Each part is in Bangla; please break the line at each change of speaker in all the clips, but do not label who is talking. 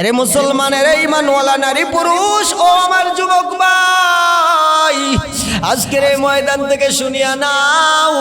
এরে মুসলমানের ইমানওয়ালা নারী পুরুষ ও আমার যুবক ভাই আজকের এই ময়দান থেকে শুনিয়া নাও,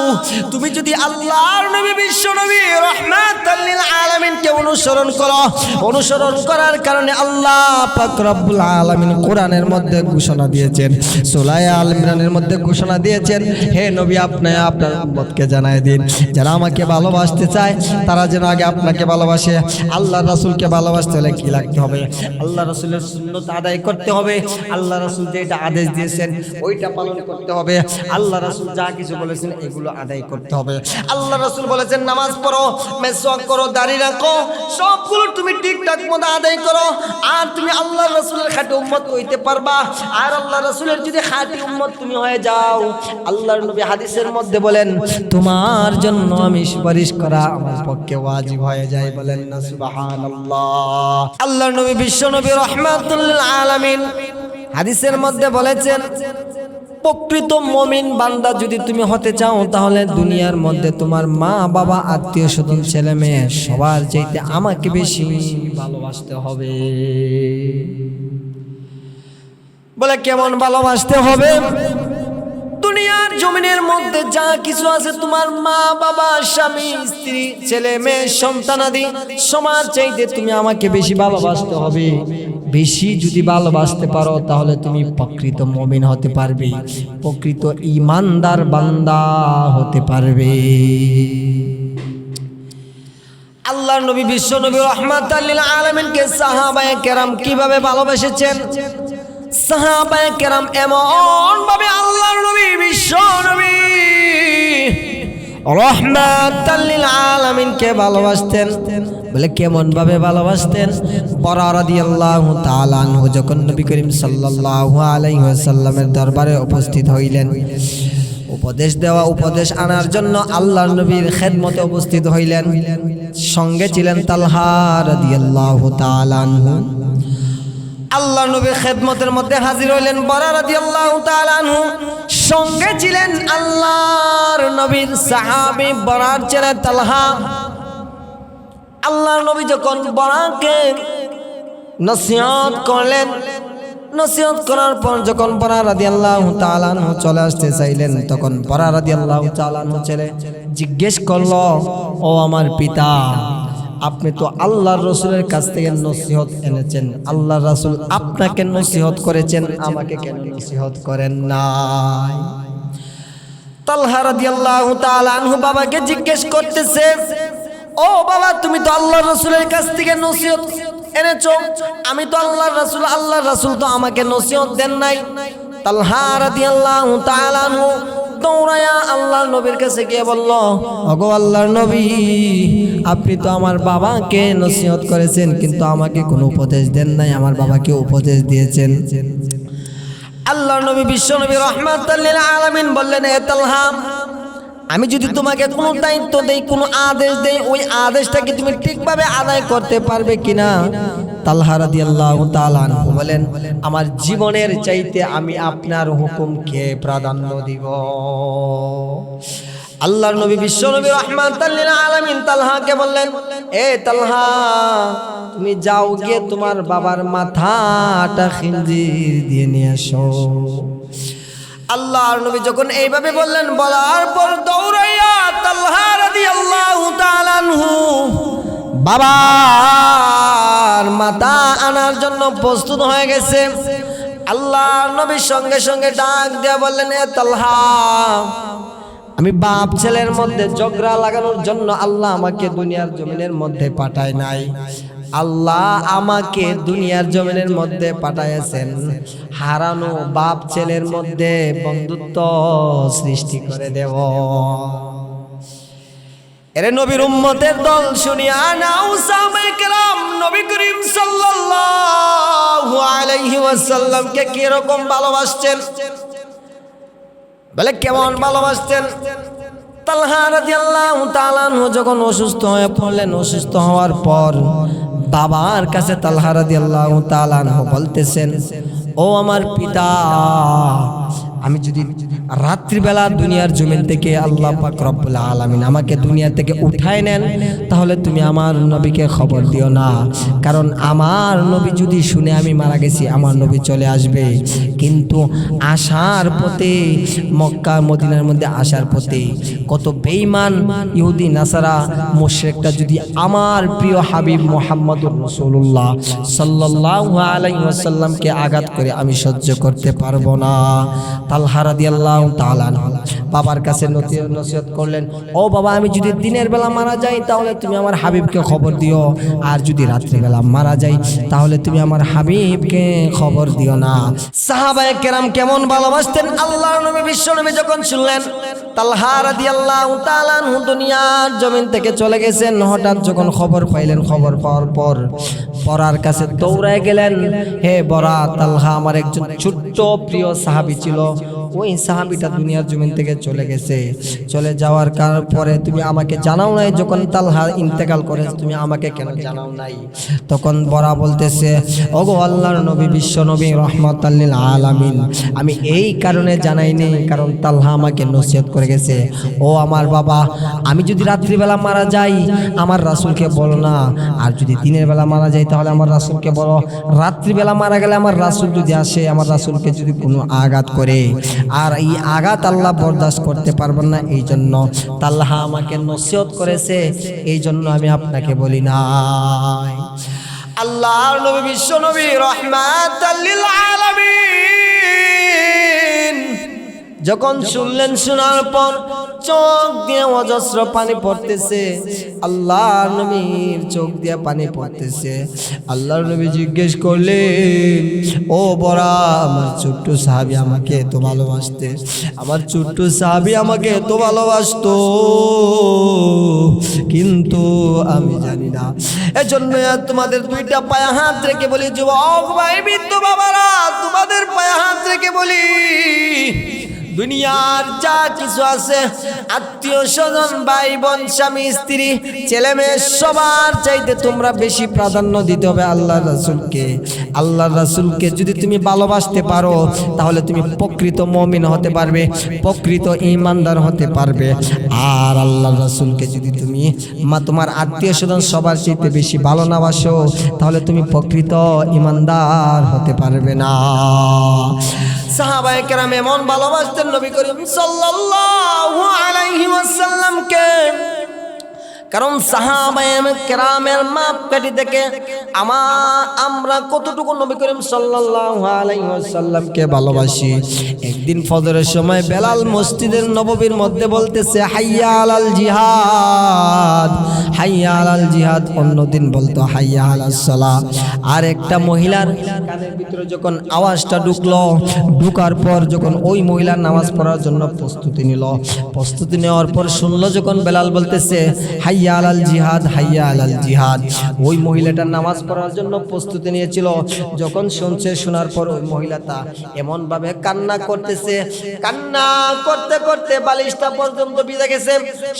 তুমি যদি আল্লাহর নবী, বিশ্ব নবী, রহমাতাল লিল আলামিনকে অনুসরণ করো, অনুসরণ করার কারণে আল্লাহ পাক রব্বুল আলামিন কোরআনের মধ্যে ঘোষণা দিয়েছেন সূরা আল ইমরানের মধ্যে ঘোষণা দিয়েছেন। হে নবী, আপনি আপনার উম্মতকে জানায় দিন। যারা আমাকে ভালোবাসতে চায়, তারা যেন আগে আপনাকে ভালোবাসে। আল্লাহ রাসূলকে ভালোবাসতে হলে কি লাগতে হবে? আল্লাহ রাসূলের সুন্নত আদায় করতে হবে। আল্লাহ রাসূল যেটা আদেশ দিয়েছেন, ওইটা পালন করতে হবে। আল্লাহ রাসূল যা কিছু বলেছেন এগুলো আদায় করতে হবে। আল্লাহ রাসূল বলেছেন, নামাজ পড়ো, মেসওয়াক করো, দাড়ি রাখো, সবগুলো তুমি ঠিকঠাক মতো আদায় করো। আর তুমি আল্লাহ রাসূলের খাঁটি উম্মত হইতে পারবা। আর আল্লাহ রাসূলের যদি খাঁটি উম্মত তুমি হয়ে যাও, আল্লাহর নবী হাদিসের মধ্যে বলেন, তোমার জন্য আমি সুপারিশ করা আমার পক্ষে ওয়াজিব হয়ে যায়। বলেন না, সুবহানাল্লাহ। আল্লাহর নবী বিশ্ব নবী রহমাতুল আলামিন হাদিসের মধ্যে বলেছেন প্রকৃত মমিন বান্দা যদি তুমি হতে চাও, তাহলে দুনিয়ার মধ্যে তোমার মা, বাবা, আত্মীয় স্বজন, ছেলে মেয়ে, সবার চাইতে আমাকে বেশি ভালোবাসতে হবে। বলে কেমন ভালোবাসতে হবে? দুনিয়ার জমিনের মধ্যে যা কিছু আছে, তোমার মা, বাবা, স্বামী, স্ত্রী, ছেলে মেয়ে, সন্তানাদি, সমাজ চাইতে তুমি আমাকে বেশি ভালোবাসতে হবে। বেশি যদি ভালোবাসতে পারো, তাহলে তুমি প্রকৃত মমিন হতে পারবে, প্রকৃত ইমানদার বান্দা হতে পারবে। আল্লাহ নবী বিশ্ব নবী রহমাত আলমিনকে সাহাবায়ে কেরাম কীভাবে ভালোবেসেছেন? সাহাবায়ে কেরাম এমন ভাবে আল্লাহর নবী বিশ্ব নবী রহমাতাল্লিল আলামিনকে ভালোবাসতেন, বলে কেমন ভাবে ভালোবাসতেন? বরা রাদিয়াল্লাহু তাআলা আনহু যখন নবী করিম সাল্লাল্লাহু আলাইহি ওয়াসাল্লামের দরবারে উপস্থিত হইলেন, উপদেশ দেওয়া, উপদেশ আনার জন্য আল্লাহর নবীর খেদমতে উপস্থিত হইলেন। সঙ্গে ছিলেন তালহা রাদিয়াল্লাহু তাআলা আনহু। আল্লাহ নবীর খেদমতের মধ্যে হাজির হইলেন বরা রাদিয়াল্লাহু তাআলা আনহু। সঙ্গে ছিলেন আল্লাহর নবীর সাহাবী বরার ছেলে তালহা। আল্লাহ নবী যখন বরাকে নসিহত করলেন, নসিহত করার পর যখন বরা রাদিয়াল্লাহু তাআলা আনহু চলে আসতে চাইলেন, তখন বরা রাদিয়াল্লাহু তাআলা আনহু ছেলে জিজ্ঞেস করল, ও আমার পিতা আপনি তো আল্লাহর রসুলের কাছ থেকে নসিহত এনেছেন। আল্লাহ রাসূল আপনাকে নসিহত করেছেন, আমাকে কেন নসিহত করেন নাই? তালহা রাদিয়াল্লাহু তাআলা আনহু বাবাকে জিজ্ঞেস করতেছে, ও বাবা, তুমি তো আল্লাহর রাসূলের কাছ থেকে নসিহত এনেছো? আমি তো আল্লাহর রাসূল আল্লাহর রাসূল তো আমাকে নসিহত দেন নাই। তালহা রাদিয়াল্লাহু তাআলা আনহু দৌড়ায়া আল্লাহর নবীর কাছে গিয়ে বলল, ওগো আল্লাহর নবী, আপনি তো আমার বাবাকে নসিহত করেছেন, কিন্তু আমাকে কোনো উপদেশ দেন নাই, আমার বাবাকে উপদেশ দিয়েছেন। আল্লাহর নবী বিশ্ব নবী রহমাতাল্লিল আলামিন বললেন, এ তালহা, আমি যদি তোমাকে কোনো দায়িত্ব দেই, কোনো আদেশ দেই, ওই আদেশটাকে তুমি ঠিকভাবে আদায় করতে পারবে কিনা? তালহা রাদিয়াল্লাহু তাআলা আনহু বলেন, আমার জীবনের চাইতে আমি আপনার হুকুমকে প্রাধান্য দিব। আল্লাহর নবী বিশ্ব নবী রহমাতাল্লিল আলামিন তালহাকে বললেন, এ তালহা, তুমি যাও গিয়ে তোমার বাবার মাথাটা খিঞ্জির দিয়ে নিয়ে আসো আল্লাহর নবী যখন এইভাবে বললেন, বলার পর দৌড়াইয়া তালহা রাদিয়াল্লাহু তাআলা আনহু বাবার মাথা আনার জন্য প্রস্তুত হয়ে গেছে। আল্লাহর নবীর সঙ্গে সঙ্গে ডাক দিয়া বললেন, এ তালহা, আমি বাপ ছেলের মধ্যে ঝগড়া লাগানোর জন্য আল্লাহ আমাকে দুনিয়ার জমিনের মধ্যে পাঠায় নাই। আল্লাহ আমাকে দুনিয়ার জমিনের মধ্যে পাঠাইছেন হারানো বাপ ছেলের মধ্যে বন্ধুত্ব সৃষ্টি করে দেব। এরে নবীর উম্মতের দল শুনিয়া, নাও সাহাবায়ে কেরাম নবী করিম সাল্লাল্লাহু আলাইহি ওয়াসাল্লামকে কি রকম ভালোবাসছেন বলে, কেমন আনহু যখন অসুস্থ হয়ে পড়লেন, অসুস্থ হওয়ার পর বাবার কাছে বলতেছেন, ও আমার পিতা, আমি যদি রাত্রিবেলা দুনিয়ার জমিন থেকে আল্লাহ পাক রব্বুল আলামিন আমাকে দুনিয়া থেকে উঠায় নেন, তাহলে তুমি আমার নবীকে খবর দিও না। কারণ আমার নবী যদি শুনে আমি মারা গেছি, আমার নবী চলে আসবে। কিন্তু আসার পথে, মক্কা, মদিনার মধ্যে আসার পথে কত বেঈমান ইহুদি, নাসারা মুশরিকটা যদি আমার প্রিয় হাবিব মোহাম্মদুর রাসূলুল্লাহ সাল্লাল্লাহু আলাইহি ওয়াসাল্লামকে আঘাত করে আমি সহ্য করতে পারব না। তালহা রাদিয়াল্লাহু তাআলা আনহু। বাবার কাছে নসিহত করলেন, ও বাবা, আমি যদি দিনের বেলা মারা যাই, তাহলে তুমি আমার হাবিবকে খবর দিও। আর যদি রাত্রিবেলা মারা যাই, তাহলে তুমি আমার হাবিবকে খবর দিও না। সাহাবায়ে কেরাম কেমন ভালোবাসতেন? আল্লাহর নবী, বিশ্ব নবী যখন শুনলেন দুনিয়ার জমিন থেকে চলে গেছেন। হঠাৎ যখন খবর পাইলেন, খবর পাওয়ার পর বরার কাছে দৌড়ায় গেলেন। হে বরা, তালহা আমার একজন ছোট্ট প্রিয় সাহাবী ছিল। ওই সাহাবিটা দুনিয়ার জমিন থেকে চলে গেছে। চলে যাওয়ার কার- পরে তুমি আমাকে জানাও নাই, যখন তালহা ইন্তেকাল করে, তুমি আমাকে কেন জানাও নাই? তখন বরা বলতেছে, ওগো আল্লাহর নবী, বিশ্ব নবী রহমত আল্লিল আলামিন। আমি এই কারণে জানাইনি কারণ তালহা আমাকে নসিহত করে গেছে। ও আমার বাবা, আমি যদি রাত্রিবেলা মারা যাই, আমার রাসূলকে বলো না। আর যদি দিনের বেলা মারা যাই, তাহলে আমার রাসুলকে বলো। রাত্রিবেলা মারা গেলে আমার রাসূল যদি আসে, আমার রাসূলকে যদি কোনো আঘাত করে আর এই আঘাত আল্লাহ বরদাস্ত করতে পারবেন না, এই জন্য তাল্লাহ আমাকে নসিহত করেছে, এই জন্য আমি আপনাকে বলি নাই। আল্লাহ নবী, বিশ্ব নবী রহমাত আলামিন। যখন শুনলেন, শোনার পর চোখ দিয়ে অজস্র পানি পড়তেছে। আল্লাহর নবীর চোখ দিয়ে পানি পড়তেছে। আল্লাহর নবী জিজ্ঞেস করলেন, ও বড়া, আমার ছোট্ট সাহাবি আমাকে এত ভালোবাসতে, আমার ছোট্ট সাহাবি আমাকে এত ভালোবাসতো, কিন্তু আমি জানি না। এজন্য তোমাদের দুইটা পায়ে হাত রেখে বলি, যুবক ভাই, বৃদ্ধ বাবারা, তোমাদের পায়ে হাত রেখে বলি দুনিয়ার যা কিছু আছে, আত্মীয় স্বজন ভাই বোন স্বামী, স্ত্রী ছেলে মেয়ে সবার চাইতে তোমরা বেশি প্রাধান্য দিতে হবে আল্লাহ রাসুলকে। আল্লাহ রাসুলকে যদি তুমি ভালোবাসতে পারো, তাহলে তুমি প্রকৃত মমিন হতে পারবে, প্রকৃত ইমানদার হতে পারবে। আর আল্লাহ রাসুলকে যদি তুমি মা, তোমার আত্মীয় স্বজন সবার চাইতে বেশি ভালো না বাসো, তাহলে তুমি প্রকৃত ইমানদার হতে পারবে না। সাহাবায়ে কেরাম এমন ভালোবাসতেন নবী করিম সাল্লাল্লাহু আলাইহি ওয়াসাল্লামকে। কারণ সাহাবায়ে কেরামের মাপকাঠি থেকে আমার আমরা কতটুকু নবী করিম ওয়াসাল্লামকে ভালোবাসি? একদিন ফজরের সময় বেলাল মসজিদের নববীর মধ্যে বলতেছে হাইয়া আলাল জিহাদ। হাইয়া আলাল জিহাদ অন্যদিন বলতো হাইয়া আলাল সালাহ আর একটা মহিলার কানের ভিতরে যখন আওয়াজটা ঢুকলো, ঢুকার পর যখন ওই মহিলার নামাজ পড়ার জন্য প্রস্তুতি নিল। প্রস্তুতি নেওয়ার পর শুনলো যখন বেলাল বলতেছে, হাইয়া আলাল জিহাদ, হাইয়া আলাল জিহাদ। ওই মহিলাটার নামাজ পড়ার জন্য প্রস্তুতি নিয়েছিল। যখন শুনছে, শোনার পর ওই মহিলাটা এমন ভাবে কান্না করতেছে, কান্না করতে করতে বালিশটা পর্যন্ত ভিজে গেছে।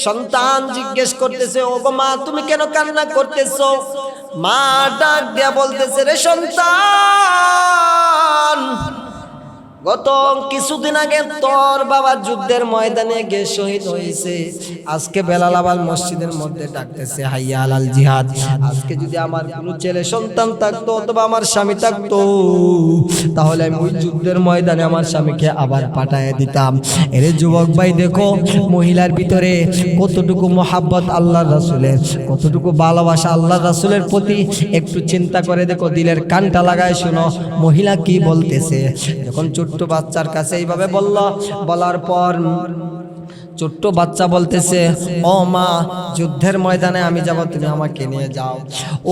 সন্তান জিজ্ঞেস করতেছে ও তুমি কেন কান্না করতেছো? মা ডাক দিয়া বলতেছে রে সন্তান গত কিছুদিন আগে তোর বাবা যুদ্ধের ময়দানে গিয়ে শহীদ হয়েছে। আজকে বেলাল আবার মসজিদের মধ্যে ডাকতেছে, হাইয়া আলাল জিহাদ। আজকে যদি আমার কোনো ছেলে সন্তান থাকতো অথবা আমার স্বামী থাকতো, তাহলে আমি ওই যুদ্ধের ময়দানে আমার স্বামীকে আবার পাঠায় দিতাম। এরে যুবক ভাই, দেখো মহিলার ভিতরে কতটুকু মোহাব্বত আল্লাহ রাসুলের, কতটুকু ভালোবাসা আল্লাহ রাসুলের প্রতি। একটু চিন্তা করে দেখো, দিলের কানটা লাগায় শোনো, মহিলা কি বলতেছে? যখন ছোট্ট বাচ্চার কাছে এইভাবে বলল। বলার পর ছোট্ট বাচ্চা বলতেছে, ও মা, যুদ্ধের ময়দানে আমি যাব, তুমি আমাকে নিয়ে যাও।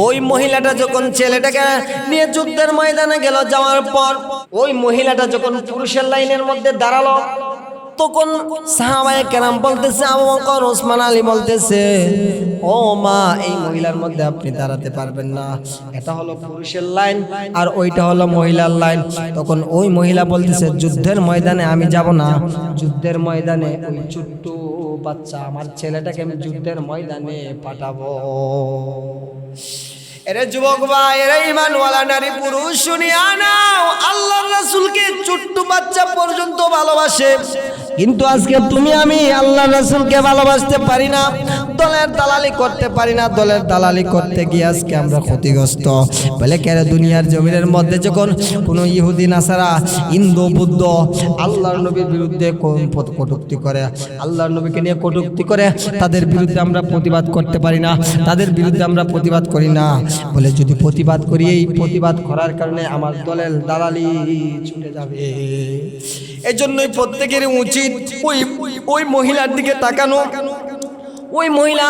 ওই মহিলাটা যখন ছেলেটাকে নিয়ে যুদ্ধের ময়দানে গেল, যাওয়ার পর ওই মহিলাটা যখন পুরুষের লাইনের মধ্যে দাঁড়াল তখন সাহাবায়ে কেরাম বলতেছে, আবু ওসমান আলী বলতেছে, ও মা, এই মহিলার মধ্যে আপনি দাঁড়াতে পারবেন না। এটা হলো পুরুষের লাইন আর ওইটা হলো মহিলার লাইন। তখন ওই মহিলা বলতেছে, যুদ্ধের ময়দানে আমি যাব না। যুদ্ধের ময়দানে ওই ছোট্ট বাচ্চা, আমার ছেলেটাকে আমি যুদ্ধের ময়দানে পাঠাবো। এরে যুবক ভাই, এরে ইমানওয়ালা নারী পুরুষ, শুনিয়া নাও, আল্লাহর রাসূলকে ছোট্ট বাচ্চা পর্যন্ত ভালোবাসে। কিন্তু আজকে তুমি, আমি আল্লাহ রসুলকে ভালোবাসতে পারি না, দলের দালালি করতে পারি না, দলের দালালি করতে গিয়ে আজকে আমরা ক্ষতিগ্রস্ত। বলে কেন দুনিয়ার জমিনের মধ্যে যখন কোনো ইহুদি, নাসারা ইন্দো বুদ্ধ আল্লাহর নবীর বিরুদ্ধে কটুক্তি করে, আল্লাহর নবীকে নিয়ে কটুক্তি করে, তাদের বিরুদ্ধে আমরা প্রতিবাদ করতে পারি না, তাদের বিরুদ্ধে আমরা প্রতিবাদ করি না। বলে যদি প্রতিবাদ করি, এই প্রতিবাদ করার কারণে আমার দলের দালালি ছুটে যাবে। এজন্যই প্রত্যেকের উচিত ওই ওই মহিলার দিকে তাকানো। ওই মহিলা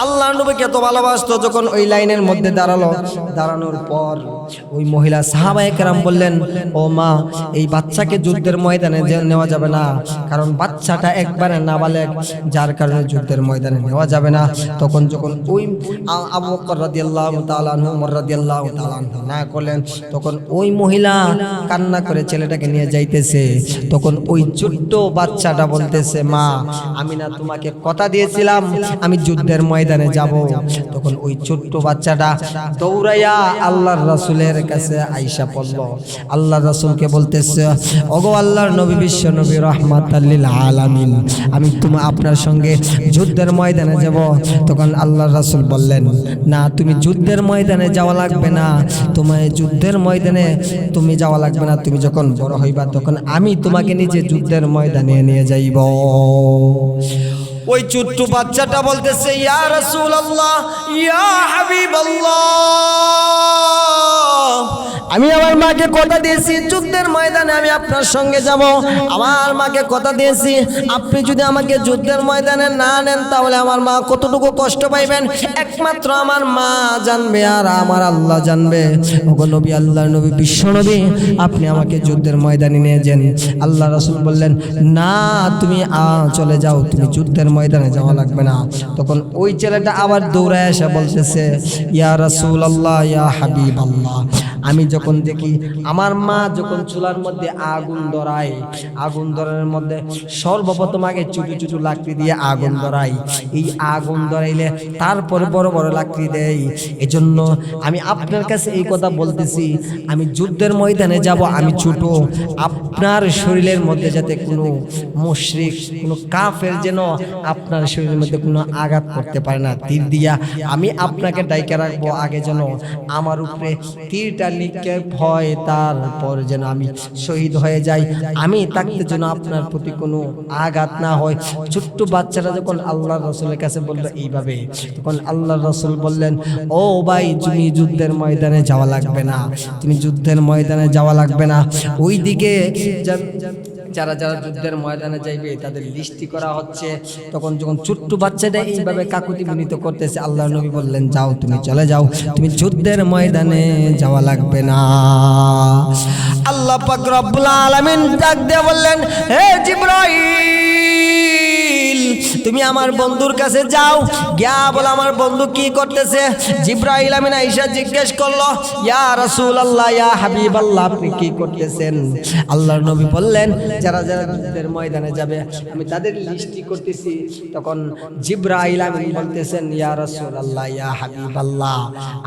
আল্লাহ নবীকে এত ভালোবাসত যখন ওই লাইনের মধ্যে দাঁড়াল। দাঁড়ানোর পর ওই মহিলা সাহাবায়ে কেরাম বললেন, ও মা, এই বাচ্চাকে যুদ্ধের ময়দানে নেওয়া যাবে না, কারণ বাচ্চাটা একবারে নাবালেগ যার কারণে যুদ্ধের ময়দানে নেওয়া যাবে না। তখন যখন ওই আবু রাদিয়াল্লাহু তাআলা আনহু ওমর রাদিয়াল্লাহু তাআলা আনহু না করলেন, তখন ওই মহিলা কান্না করে ছেলেটাকে নিয়ে যাইতেছে। তখন ওই ছোট্ট বাচ্চাটা বলতেছে, মা, আমি না তোমাকে কথা দিয়েছিলাম, আমি যুদ্ধের ময়দানে যাব। তখন ওই ছোট্ট বাচ্চাটা দৌড়াইয়া আল্লাহর রাসূলের কাছে আইসা পড়ল। আল্লাহর রাসূলকে বলতেছে, ওগো আল্লাহর নবী, বিশ্ব নবী রহমাতাল্লিল আলামিন, আমি তুমি, আপনার সঙ্গে যুদ্ধের ময়দানে যাব। তখন আল্লাহ রাসূল বললেন, না, তুমি যুদ্ধের ময়দানে যাওয়া লাগবে না। তোমায় যুদ্ধের ময়দানে তুমি যাওয়া লাগবে না। তুমি যখন বড় হইবা, তখন আমি তোমাকে নিজে যুদ্ধের ময়দানে নিয়ে যাইব। ওই ছোট্ট বাচ্চাটা বলতেছে, ইয়া রাসূলুল্লাহ, ইয়া হাবিবাল্লাহ। আমি আমার মাকে কথা দিয়েছি, যুদ্ধের ময়দানে আমি আপনার সঙ্গে যাব। আমার মাকে কথা দিয়েছি, আপনি যদি আমাকে যুদ্ধের ময়দানে না নেন, তাহলে আমার মা কতটুকু কষ্ট পাইবেন? একমাত্র আমার মা জানবে আর আমার আল্লাহ জানবে। ওগো নবী আল্লাহ নবী, বিশ্ব নবী, আপনি আমাকে যুদ্ধের ময়দানে নিয়ে যান। আল্লাহ রসুল বললেন, না, তুমি চলে যাও, তুমি যুদ্ধের ময়দানে যাওয়া লাগবে না। তখন ওই ছেলেটা আবার দৌড়ায় এসে বলতেছে, ইয়া রাসূল আল্লাহ ইয়া হাবিব আল্লাহ আমি যখন দেখি আমার মা যখন চুলার মধ্যে আগুন ধরায়, আগুন ধরানোর মধ্যে সর্বপ্রথম আগে চুটু চুটু লাকড়ি দিয়ে আগুন ধরাই। এই আগুন ধরাইলে তারপরে বড় বড় লাকড়ি দেয় এজন্য আমি আপনার কাছে এই কথা বলতেছি, আমি যুদ্ধের ময়দানে যাব, আমি ছোট। আপনার শরীরের মধ্যে যাতে কোনো মুশরিক, কোনো কাফের যেন আপনার শরীরের মধ্যে কোনো আঘাত করতে পারে না। তীর দিয়া আমি আপনাকে ডাইকে রাখব আগে যেন আমার উপরে তীরটা নিক্ষেপ ভয়, তারপর যেন আমি শহীদ হয়ে যাই। আমি থাকতে যেন আপনার প্রতি কোনো আঘাত না হয়। ছোট্ট বাচ্চারা যখন আল্লাহ রসুলের কাছে বলল এইভাবে, তখন আল্লাহ রসুল বললেন, ও ভাই, তুমি যুদ্ধের ময়দানে যাওয়া লাগবে না। তুমি যুদ্ধের ময়দানে যাওয়া লাগবে না। ওই দিকে যা- যারা যারা যুদ্ধের ময়দানে যাইবে, তাদের লিস্টি করা হচ্ছে। তখন যখন ছোট্ট বাচ্চাটা এইভাবে কাকুতি মিনিত করতেছে আল্লাহ নবী বললেন, যাও, তুমি চলে যাও। তুমি যুদ্ধের ময়দানে যাওয়া লাগবে না। আল্লাহ পাক রব্বুল আলামিন ডাক দিয়ে বললেন, হে জিব্রাইল! তুমি আমার বন্ধুর কাছে যাও। গিয়া বলে, আমার বন্ধু কি করতেছে? জিব্রাইল আমিন আইসা জিজ্ঞেস করল, ইয়া রাসূল আল্লাহ ইয়া হাবিব আল্লাহ আপনি কি করতেছেন? আল্লাহর নবী বললেন, যারা যারা যুদ্ধের ময়দানে যাবে, আমি তাদের লিস্টি করতেছি। তখন জিব্রাইল আমিন বলতেছেন, ইয়া রাসূল আল্লাহ ইয়া হাবিব আল্লাহ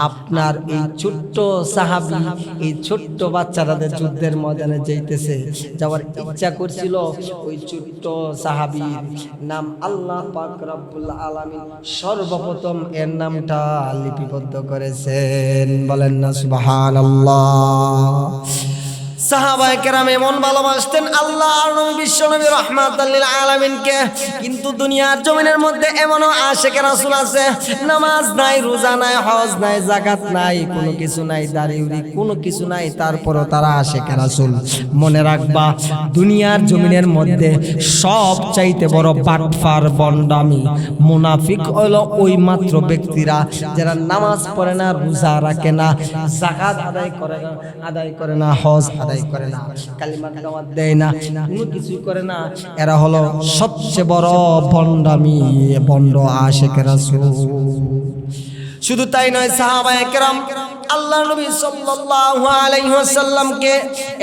আপনার এই ছোট্ট সাহাবী, এই ছোট্ট বাচ্চাদের যুদ্ধের ময়দানে যাইতেছে, যাওয়ার ইচ্ছা করছিল, ওই ছোট্ট সাহাবীর নাম আল্লাহ পাক রব্বুল আলামিন সর্বপ্রথম এর নামটা লিপিবদ্ধ করেছেন। বলেন না সুবহানাল্লাহ। মধ্যে তারপরও তারা মনে রাখবা, দুনিয়ার জমিনের মধ্যে সব চাইতে বড় বাটফার বন্ডামি, মুনাফিক হলো ওই মাত্র ব্যক্তিরা যারা নামাজ পড়ে না, রোজা রাখে না জাকাত আদায় করে না, আদায় করে না, হজ আদায় করে না। দেয় না। কিছুই করে না এরা হলো সবচেয়ে বড় বন্ডামি বন্ড আশেখ শুধু তাই নয় সাহাবায়ে কেরাম আল্লাহ নবী সাল্লাল্লাহু আলাইহি ওয়াসাল্লামকে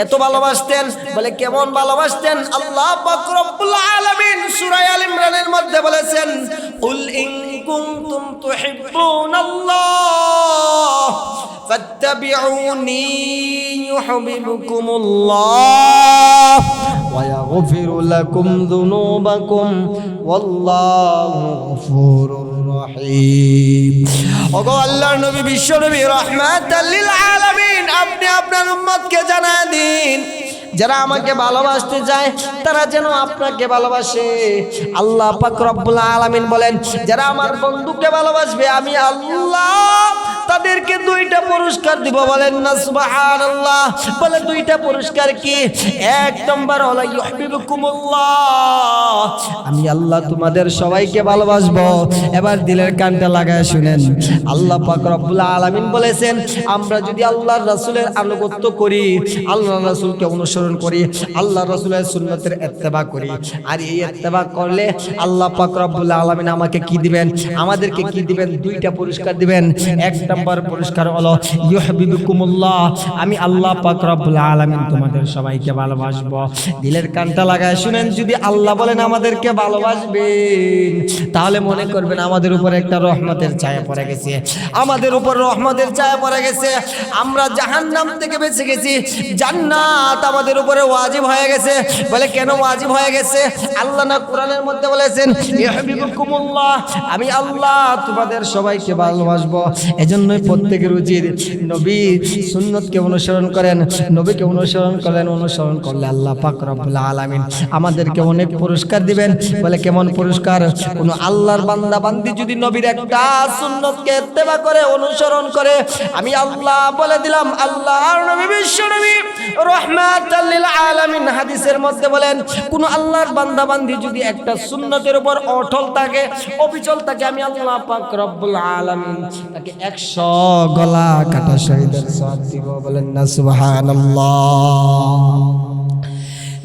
এত ভালোবাসতেন, বলে কেমন ভালোবাসতেন? আল্লাহ পাক রব্বুল আলামিন সূরা আল ইমরানের মধ্যে বলেছেন কুল ইন কুনতুম তুহিব্বুনাল্লাহ, ফাত্তাবিউনি ইউহিব্বুকুমুল্লাহ। ويغفر لكم ذنوبكم والله غفور رحيم ওগো আল্লাহর নবী বিশ্ব নবী রহমাতাল লিল আলামিন আপনি আপনার উম্মতকে জানায় দিন যারা আমাকে ভালোবাসতে চায় তারা যেন আপনাকে ভালোবাসে আল্লাহ পাক রব্বুল আলামিন বলেন যারা আমার বন্ধুকে ভালোবাসবে আমি আল্লাহ তাদেরকে দুইটা পুরস্কার দিব, বলেন না, সুবহানাল্লাহ। বলে দুইটা পুরস্কার কি? এক নম্বর হলো, ইউহিব্বুকুমুল্লাহ। আমি আল্লাহ তোমাদের সবাইকে ভালোবাসবো। এবার দিলের কানটা লাগায় শুনেন। আল্লাহ পাক রব্বুল আলামিন বলেছেন, আমরা যদি আল্লাহর রাসূলের আনুগত্য করি, আল্লাহর রাসূলকে অনুসরণ করি আল্লাহ রাসূলের সুন্নতের ইত্তেবা করি, আর এই ইত্তেবা করলে আল্লাহ পাক রব্বুল আলামিন আমাকে কি দিবেন? আমাদেরকে কি দিবেন? দুইটা পুরস্কার দিবেন। এক নম্বর পুরস্কার হলো, ইউহিব্বুকুমুল্লাহ আমি আল্লাহ পাক রব্বুল আলামিন তোমাদের সবাইকে ভালোবাসবো। দিলের কানটা লাগায় শুনেন, যদি আল্লাহ বলেন আমাদেরকে ভালোবাসবেন, তাহলে মনে করবেন আমাদের উপর একটা রহমতের ছায়া পড়ে গেছে। আমাদের উপর রহমতের ছায়া পড়ে গেছে। আমরা জাহান্নাম থেকে বেঁচে গেছি। জান্নাত আমাদের উপরে ওয়াজিব হয়ে গেছে। বলে, কেন ওয়াজিব হয়ে গেছে? আল্লাহ না কোরআনের মধ্যে বলেছেন, ইউহিব্বুকুমুল্লাহ আমি আল্লাহ তোমাদের সবাইকে ভালোবাসবো। এজন্যই প্রত্যেকের উচিত নবী সুন্নতকে অনুসরণ করেন, নবীকে অনুসরণ করেন, অনুসরণ করলে আল্লাহ পাক রব্বুল আলামিন আমাদেরকে অনেক পুরস্কার দিবেন। বলে কেমন পুরস্কার? কোন আল্লাহর বান্দা বান্দি যদি নবীর একটা সুন্নতকে ইত্তেবা করে, অনুসরণ করে, আমি আল্লাহ বলে দিলাম, আল্লাহর নবী হাদিসের মধ্যে বলেন যদি একটা উপর আমি তাকে 100 গলা কাটা শহীদের সওয়াব দিব। বলেন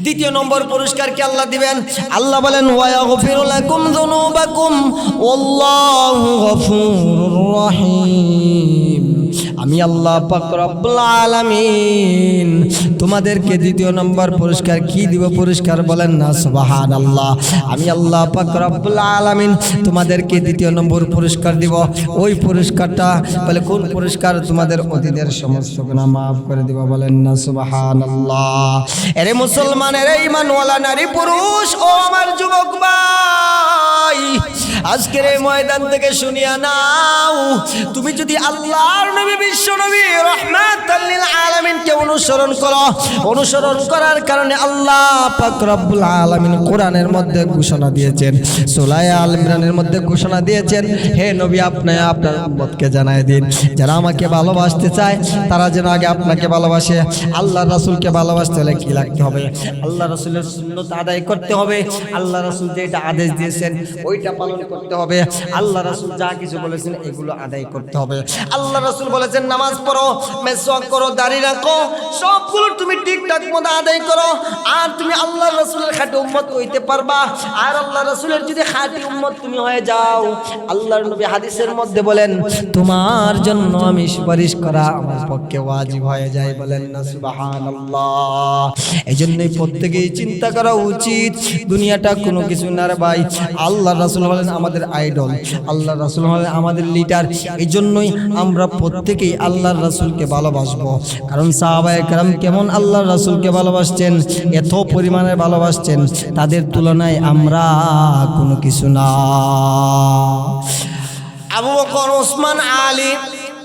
দ্বিতীয় নম্বর পুরস্কার কি আল্লাহ দিবেন? আল্লাহ বলেন গফুরুর রহিম। আমি আল্লাহ পাক রব্বুল আলামিন। তোমাদেরকে দ্বিতীয় নম্বর পুরস্কার কি দিব পুরস্কার বলেন না? সুবাহান আল্লাহ আমি আল্লাহ পাক রব্বুল আলামিন তোমাদেরকে দ্বিতীয় নম্বর পুরস্কার দিব। ওই পুরস্কারটা বলে কোন পুরস্কার? তোমাদের অতীতের সমস্ত গুনাহ মাফ করে দিব বলেন না? সুবাহান আল্লাহ এরে মুসলমান মুসলমানের ইমানওয়ালা নারী পুরুষ, ও আমার যুবক ভাই, আজকের এই ময়দান থেকে শুনিয়া নাও, তুমি যদি আল্লাহর নবী আলামিনকে অনুসরণ করো। অনুসরণ করার কারণে আল্লাহ পাক রব্বুল আলামিন মধ্যে ঘোষণা দিয়েছেন সূরা আল মধ্যে ঘোষণা দিয়েছেন, হে নবী, আপনি আপনার উম্মতকে জানায় দিন। যারা আমাকে ভালোবাসতে চায়, তারা যেন আগে আপনাকে ভালোবাসে। আল্লাহ রাসূলকে ভালোবাসতে হলে কি লাগতে হবে? আল্লাহ রাসূলের সুন্নত আদায় করতে হবে। আল্লাহ রাসূল যেটা আদেশ দিয়েছেন, ওইটা পালন করতে হবে। আল্লাহ রাসূল যা কিছু বলেছেন, এগুলো আদায় করতে হবে। আল্লাহ রাসূল বলেছেন নামাজ পড়ো, মেসওয়াক করো, দাড়ি রাখো, সবগুলো তুমি ঠিকঠাক মতো আদায় করো। আর তুমি আল্লাহ রাসূলের খাঁটি উম্মত হইতে পারবা। আর আল্লাহ রাসূলের যদি খাঁটি উম্মত তুমি হয়ে যাও, আল্লাহর নবী হাদিসের মধ্যে বলেন, তোমার জন্য আমি সুপারিশ করা আমার পক্ষে ওয়াজিব হয়ে যায়। বলেন না, সুবহানাল্লাহ। এই জন্যই প্রত্যেকেই চিন্তা করা উচিত, দুনিয়াটা কোনো কিছু না রে ভাই। আল্লাহ রাসূল হলেন আমাদের আইডল, আল্লাহ রাসূল হলেন আমাদের লিডার। এই জন্যই আমরা প্রত্যেকেই আল্লাহর রাসূলকে ভালোবাসবো। কারণ সাহাবায়ে কেরাম কেমন আল্লাহর রাসূলকে ভালোবাসছেন এত পরিমাণে ভালোবাসছেন তাদের তুলনায় আমরা কোনো কিছু না। আবু বকর, ওসমান, আলী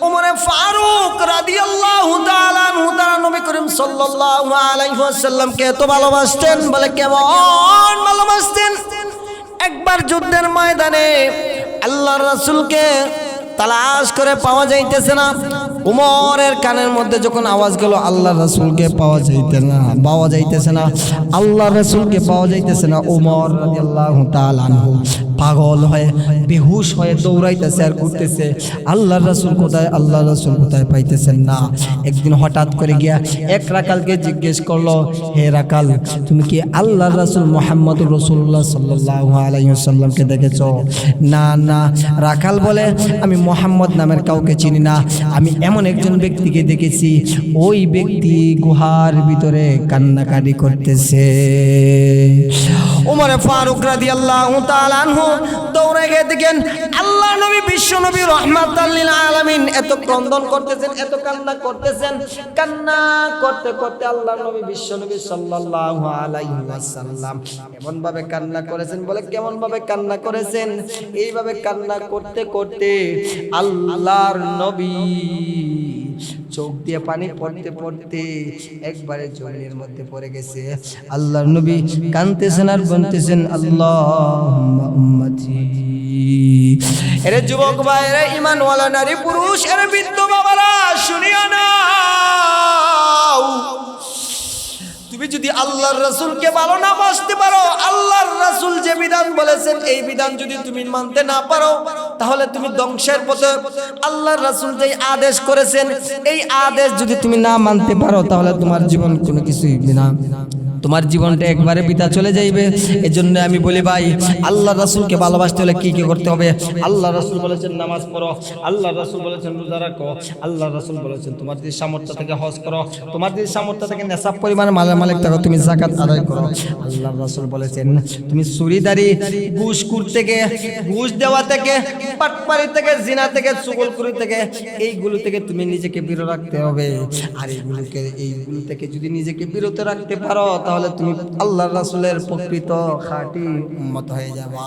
উমরে ফারুক রাদিয়াল্লাহু তাআলা তারা নবী করিম সাল্লাল্লাহু আলাইহি ওয়াসাল্লামকে এত ভালোবাসতেন বলে কেমন ভালোবাসতেন? একবার যুদ্ধের ময়দানে আল্লাহর রাসূলকে তালাশ করে পাওয়া যাইতেছে না। উমরের কানের মধ্যে যখন আওয়াজ গেল আল্লাহ রাসুলকে পাওয়া যাইতে না, পাওয়া যাইতেছে না আল্লাহ রসুলকে পাওয়া যাইতেছে না, উমর রাদিয়াল্লাহু তাআলা আনহু। পাগল হয়ে, বেহুশ হয়ে দৌড়াইতেছে আর ঘুরতেছে। আল্লাহ রসুল কোথায়? আল্লাহ রসুল কোথায় পাইতেছেন না। একদিন হঠাৎ করে গিয়া এক রাকালকে জিজ্ঞেস করল, হে রাকাল, তুমি কি আল্লাহ রসুল মোহাম্মদ রসুল্লাহ সাল্লাহ আলাইসাল্লামকে দেখেছ? না না। রাখাল বলে, আমি মোহাম্মদ নামের কাউকে চিনি না। আমি এমন একজন ব্যক্তিকে দেখেছি, ওই ব্যক্তি গুহার ভিতরে কান্নাকাটি করতেছে। উমরে ফারুক রাদি আল্লাহ আনহু দৌড়ে গিয়ে দেখেন আল্লাহ নবী, বিশ্ব নবী রহমাত আলামিন এত ক্রন্দন করতেছেন, এত কান্না করতেছেন। কান্না করতে করতে আল্লাহ নবী, বিশ্ব নবী সাল্লাল্লাহু আলাইহি এমন ভাবে কান্না করেছেন বলে কেমন ভাবে কান্না করেছেন? এইভাবে কান্না করতে করতে আল্লাহর নবী চোখ দিয়ে পানি পড়তে পড়তে একবারে জমিনের মধ্যে পড়ে গেছে। আল্লাহর নবী কানতেছেন আর বলতেছেন আল্লাহ এরে যুবক ভাই এরে ইমানওয়ালা নারী পুরুষ, এরে বৃদ্ধ বাবারা, শুনিও নাও। তুমি যদি আল্লাহর রাসূলকে ভালো না বাসতে পারো, আল্লাহর রাসূল যে বিধান বলেছেন, এই বিধান যদি তুমি মানতে না পারো, তাহলে তুমি ধ্বংসের পথে। আল্লাহর রাসূল যে আদেশ করেছেন, এই আদেশ যদি তুমি না মানতে পারো, তাহলে তোমার জীবন কোনো কিছুই না। তোমার জীবনটা একবারে বিতা চলে যাইবে। এজন্য আমি বলি ভাই আল্লাহ রাসূলকে ভালোবাসতে হলে কি কি করতে হবে? আল্লাহ রাসূল বলেছেন নামাজ পড়ো আল্লাহ রাসূল বলেছেন রোজা রাখো আল্লাহ রাসূল বলেছেন তোমার যদি সামর্থ্য থেকে হজ করো, তোমার যদি সামর্থ্য থেকে নেশাব পরিমাণে মালের মালিক থাকো, তুমি জাকাত আদায় করো। আল্লাহ রাসূল বলেছেন, তুমি চুরিদারি, ঘুষখুর থেকে, ঘুষ দেওয়া থেকে, পাটপারি থেকে, জিনা থেকে, চুগলখুরি থেকে, এইগুলো থেকে তুমি নিজেকে বিরত রাখতে হবে। আর এইগুলোকে, এইগুলো থেকে যদি নিজেকে বিরত রাখতে পারো তাহলে তুমি আল্লাহ রাসুলের প্রকৃত খাঁটি উন্মত হয়ে যাবা।